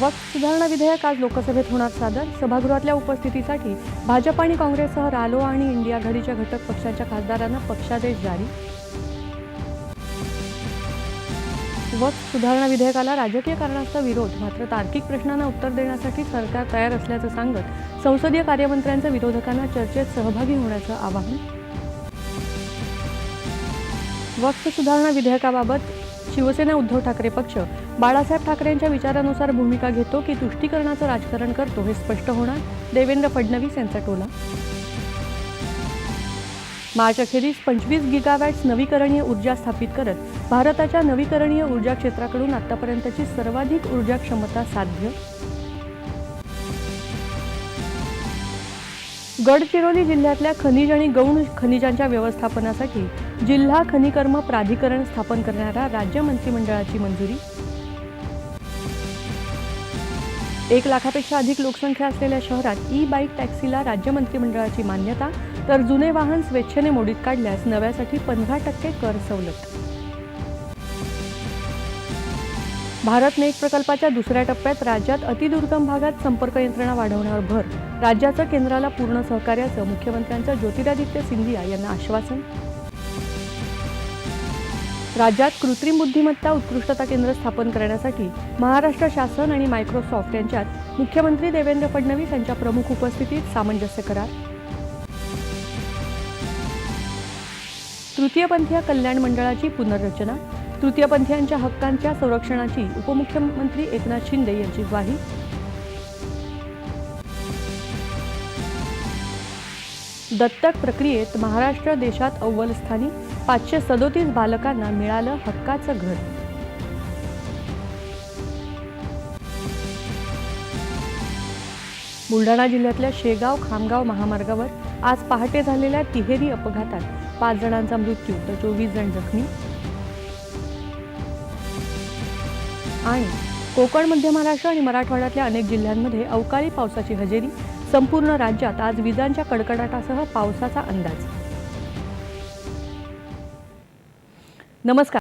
वक्फ सुधारणा विधेयक आज लोकसभेत होणार सादर. सभागृहातल्या उपस्थितीसाठी भाजप आणि काँग्रेससह रालो आणि इंडिया घडीच्या घटक पक्षांच्या खासदारांना पक्षादेश जारी. वक्फ सुधारणा विधेयकाला राजकीय कारणास्तव विरोध मात्र तार्किक प्रश्नांना उत्तर देण्यासाठी सरकार तयार असल्याचं सांगत संसदीय कार्यमंत्र्यांचं विरोधकांना चर्चेत सहभागी होण्याचं आवाहन. वक्फ सुधारणा विधेयकाबाबत शिवसेना उद्धव ठाकरे पक्ष बाळासाहेब ठाकरेंच्या विचारानुसार भूमिका घेतो की तुष्टीकरणाचं राजकारण करतो हे स्पष्ट होणार. देवेंद्र फडणवीस यांचा टोला. मार्च अखेरीस पंचवीस गिगावॅट्स नवीकरणीय ऊर्जा स्थापित करत भारताच्या नवीकरणीय ऊर्जा क्षेत्राकडून आतापर्यंतची सर्वाधिक ऊर्जा क्षमता साध्य. गडचिरोली जिल्ह्यातल्या खनिज आणि गौण खनिजांच्या व्यवस्थापनासाठी जिल्हा खनिकर्म प्राधिकरण स्थापन करणाऱ्या राज्य मंत्रिमंडळाची मंजुरी. एक लाखापेक्षा अधिक लोकसंख्या असलेल्या शहरात ई बाईक टॅक्सीला राज्य मंत्रिमंडळाची मान्यता तर जुने वाहन स्वेच्छेने मोडीत काढल्यास नव्यासाठी पंधरा टक्के कर सवलत. भारत नेट प्रकल्पाच्या दुसऱ्या टप्प्यात राज्यात अतिदुर्गम भागात संपर्क यंत्रणा वाढवण्यावर भर. राज्याचं केंद्राला पूर्ण सहकार्याचं मुख्यमंत्र्यांचं ज्योतिरादित्य सिंधिया यांना आश्वासन. राज्यात कृत्रिम बुद्धिमत्ता उत्कृष्टता केंद्र स्थापन करण्यासाठी महाराष्ट्र शासन आणि मायक्रोसॉफ्ट यांच्यात मुख्यमंत्री देवेंद्र फडणवीस यांच्या प्रमुख उपस्थितीत सामंजस्य करार. तृतीयपंथीय कल्याण मंडळाची पुनर्रचना. तृतीयपंथीयांच्या हक्कांच्या संरक्षणाची उपमुख्यमंत्री एकनाथ शिंदे यांची ग्वाही. दत्तक प्रक्रियेत महाराष्ट्र देशात अव्वल स्थानी पाचशे सदोतीस बालकांना मिळालं हक्काचं घर. बुलढाणा जिल्ह्यातल्या शेगाव खामगाव महामार्गावर आज पहाटे झालेल्या तिहेरी अपघातात पाच जणांचा मृत्यू तर चोवीस जण जखमी. आणि कोकण मध्य महाराष्ट्र आणि मराठवाड्यातल्या अनेक जिल्ह्यांमध्ये अवकाळी पावसाची हजेरी संपूर्ण राज्यात आज विजांच्या कडकडाटासह पावसाचा अंदाज. नमस्कार.